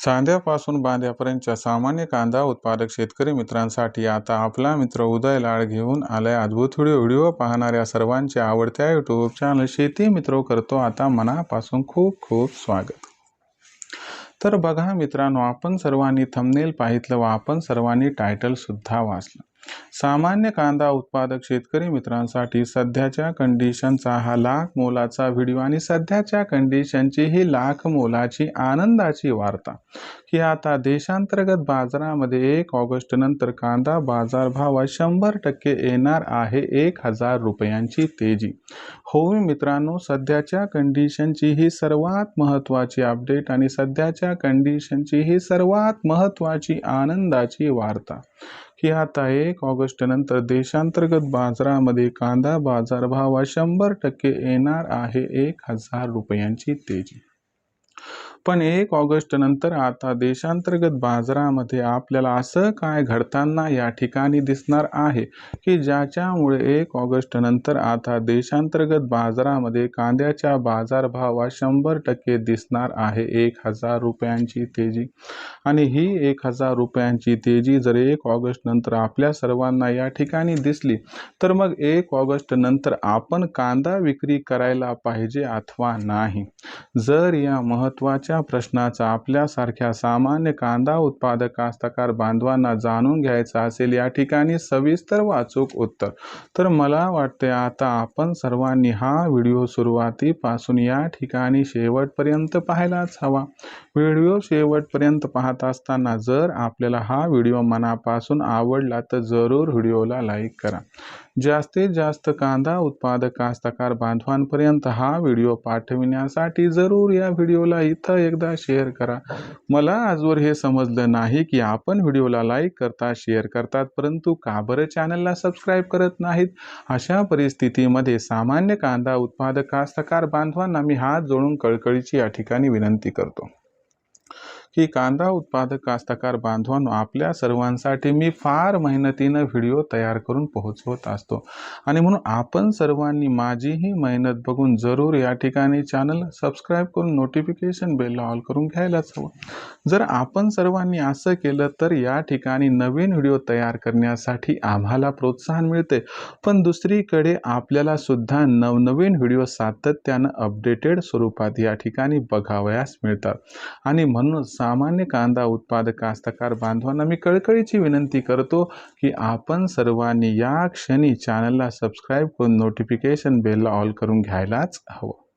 सांध्यापासून बांध्यापर्यंतच्या सामान्य कांदा उत्पादक शेतकरी मित्रांसाठी आता आपला मित्र उदय लाड घेऊन आलाय अद्भुत व्हिडिओ. व्हिडिओ पाहणाऱ्या सर्वांच्या आवडत्या यूट्यूब चॅनल शेती मित्र करतो आता मनापासून खूप खूप स्वागत. तर बघा मित्रांनो आपण सर्वांनी थंबनेल पाहितलं व आपण सर्वांनी टायटल सुद्धा वाचलं. सामान्य कांदा उत्पादक शेतकरी मित्रांसाठी सध्याच्या कंडिशनचा हा लाख मोलाचा व्हिडिओ आणि सध्याच्या कंडिशनची ही लाख मोलाची आनंदाची वार्ता. की आता देशांतर्गत बाजारामध्ये एक ऑगस्ट नंतर कांदा बाजारभावात शंभर टक्के येणार आहे एक हजार रुपयांची तेजी. हो मित्रांनो सध्याच्या कंडिशनची ही सर्वात महत्त्वाची अपडेट आणि सध्याच्या कंडिशनची ही सर्वात महत्त्वाची आनंदाची वार्ता. की आता एक ऑगस्ट नंतर देशांतर्गत बाजारामध्ये कांदा बाजारभावात शंभर टक्के येणार आहे. एक हजार रुपयांची तेजी. पण एक ऑगस्ट नंतर आता देशांतर्गत बाजारामध्ये आपल्याला असं काय घडताना या ठिकाणी दिसणार आहे की ज्याच्यामुळे एक ऑगस्ट नंतर आता देशांतर्गत बाजारामध्ये कांद्याच्या बाजारभावात शंभर टक्के दिसणार आहे एक हजार रुपयांची तेजी. आणि ही एक हजार रुपयांची तेजी जर एक ऑगस्ट नंतर आपल्या सर्वांना या ठिकाणी दिसली तर मग एक ऑगस्ट नंतर आपण कांदा विक्री करायला पाहिजे अथवा नाही? जर या महत्त्वाच्या प्रश्नाचा आपल्यासारख्या सामान्य कांदा उत्पादक कास्तकार बांधवांना जाणून घ्यायचा असेल या ठिकाणी सविस्तर वाचूक उत्तर. तर मला वाटते आता आपण सर्वांनी हा व्हिडिओ सुरुवातीपासून या ठिकाणी शेवटपर्यंत पाहायलाच हवा. व्हिडिओ शेवटपर्यंत पाहत असताना जर आपल्याला हा व्हिडिओ मनापासून आवडला तर जरूर व्हिडिओला लाईक करा. जास्तीत जास्त कांदा उत्पादक कास्तकार बांधवांपर्यंत हा व्हिडिओ पाठविण्यासाठी जरूर या व्हिडिओला इथं एकदा शेअर करा. मला आजवर हे समजलं नाही की आपण व्हिडिओला लाईक करता शेअर करतात परंतु का बरं चॅनलला सबस्क्राईब करत नाहीत? अशा परिस्थितीमध्ये सामान्य कांदा उत्पादक कास्तकार बांधवांना मी हात जोडून कळकळीची या ठिकाणी विनंती करतो. की कांदा उत्पादक कास्तकार बांधवांनो आपल्या सर्वांसाठी मी फार मेहनतीनं व्हिडिओ तयार करून पोहोचवत असतो. आणि म्हणून आपण सर्वांनी माझीही मेहनत बघून जरूर या ठिकाणी चॅनल सबस्क्राईब करून नोटिफिकेशन बेलला ऑल करून घ्यायलाच हवं. जर आपण सर्वांनी असं केलं तर या ठिकाणी नवीन व्हिडिओ तयार करण्यासाठी आम्हाला प्रोत्साहन मिळते. पण दुसरीकडे आपल्याला सुद्धा नवनवीन व्हिडिओ सातत्यानं अपडेटेड स्वरूपात या ठिकाणी बघावयास मिळतात. आणि म्हणून सामान्य कांदा उत्पादक कास्तकार बांधवांना मी कळकळीची विनंती करतो की आपण सर्वांनी या क्षणी चॅनलला सबस्क्राईब करून नोटिफिकेशन बेलला ऑल करून घ्यायलाच हवं.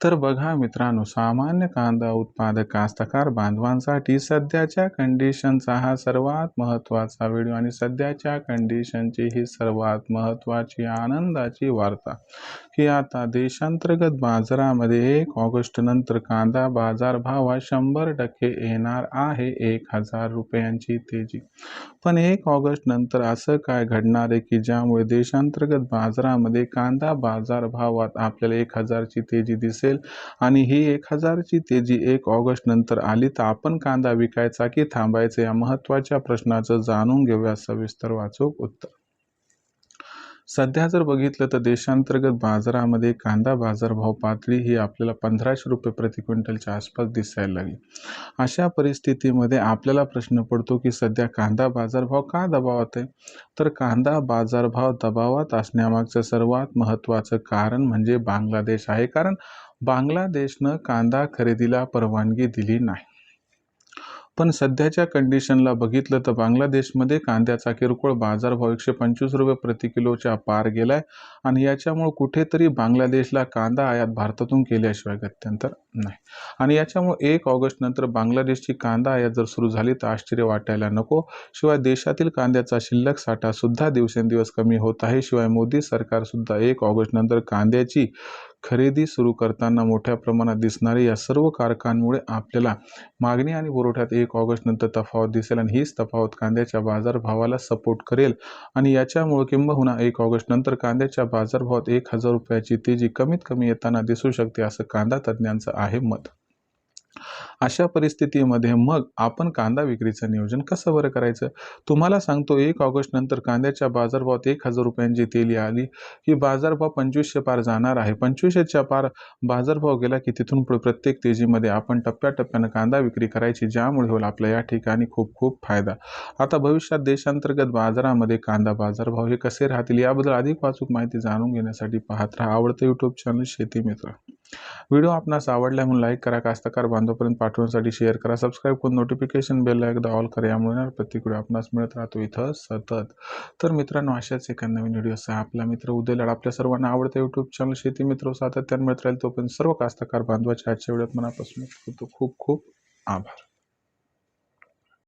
तर बघा मित्रांनो सामान्य कांदा उत्पादक कास्तकार बांधवांसाठी सध्याच्या कंडिशनचा हा सर्वात महत्त्वाचा व्हिडिओ आणि सध्याच्या कंडिशनची ही सर्वात महत्त्वाची आनंदाची वार्ता. की आता देशांतर्गत बाजारामध्ये एक ऑगस्ट नंतर कांदा बाजारभावात शंभर टक्के येणार आहे एक हजार रुपयांची तेजी. पण एक ऑगस्ट नंतर असं काय घडणार आहे की ज्यामुळे देशांतर्गत बाजारामध्ये कांदा बाजारभावात आपल्याला एक हजारची तेजी दिसेल? असेल. आणि ही एक हजारची तेजी एक ऑगस्ट नंतर आली तर आपण कांदा विकायचा की थांबायचा या महत्त्वाच्या प्रश्नाचं जाणून घेऊया सविस्तर वाचूक उत्तर. सध्या जर बघितलं तर देशांतर्गत बाजारामध्ये कांदा बाजारभाव पातळी ही आपल्याला पंधराशे रुपये प्रति क्विंटलच्या आसपास दिसायला लागली. अशा परिस्थितीमध्ये आपल्याला प्रश्न पडतो की सध्या कांदा बाजारभाव का दबावात आहे? तर कांदा बाजारभाव दबावात असण्यामागचं सर्वात महत्त्वाचं कारण म्हणजे बांगलादेश आहे. कारण बांगलादेशनं कांदा खरेदीला परवानगी दिली नाही. पण सध्याच्या कंडिशनला बघितलं तर बांगलादेशमध्ये कांद्याचा किरकोळ बाजारभाव एकशे पंचवीस रुपये प्रति किलोच्या पार गेलाय आणि याच्यामुळे कुठेतरी बांगलादेशला कांदा आयात भारतातून केल्याशिवाय गत्यंतर नाही. आणि याच्यामुळे एक ऑगस्ट नंतर बांगलादेशची कांदा आयात जर सुरू झाली तर आश्चर्य वाटायला नको. शिवाय देशातील कांद्याचा शिल्लक साठा सुद्धा दिवसेंदिवस कमी होत आहे. शिवाय मोदी सरकार सुद्धा एक ऑगस्ट नंतर कांद्याची खरेदी सुरू करताना मोठ्या प्रमाणात दिसणारे या सर्व कारकांमुळे आपल्याला मागणी आणि पुरवठ्यात एक ऑगस्ट नंतर तफावत दिसेल आणि हीच तफावत कांद्याच्या बाजारभावाला सपोर्ट करेल. आणि याच्यामुळे किंबहुना एक ऑगस्ट नंतर कांद्याच्या बाजारभावात एक हजार रुपयाची तेजी कमीत कमी येताना दिसू शकते असं कांदा तज्ज्ञांचं आहे मत. अशा परिस्थितीमध्ये मग आपण कांदा विक्रीचं नियोजन कसं बरं करायचं? तुम्हाला सांगतो एक ऑगस्ट नंतर कांद्याच्या बाजारभावात एक हजार रुपयांची तेली आली की बाजारभाव पंचवीसशे पार जाणार आहे. पंचवीसशेच्या पार बाजारभाव गेला की तिथून पुढे प्रत्येक तेजीमध्ये आपण टप्प्याटप्प्यानं कांदा विक्री करायची ज्यामुळे होईल आपल्या या ठिकाणी खूप खूप फायदा. आता भविष्यात देशांतर्गत बाजारामध्ये कांदा बाजारभाव हे कसे राहतील याबद्दल अधिक वाचूक माहिती जाणून घेण्यासाठी पाहत राहा आवडतं यूट्यूब चॅनल शेती मित्र. व्हिडिओ आपणास आवडला म्हणून लाईक करा कास्तकार बांधवपर्यंत पाठवण्यासाठी शेअर करा. सबस्क्राईब करून नोटिफिकेशन बेल एकदा ऑल करा. यामुळे प्रत्येक व्हिडिओ आपणास मिळत राहतो इथं सतत. तर मित्रांनो अशाच एका नवीन व्हिडिओसह आपला मित्र उदय लाड आपल्या सर्वांना आवडतं यूट्यूब चॅनल शेती मित्र सातत्यानं मिळत राहील तोपर्यंत सर्व कास्तकार बांधवाच्या आजच्या व्हिडिओत मनापासून खूप खूप आभार.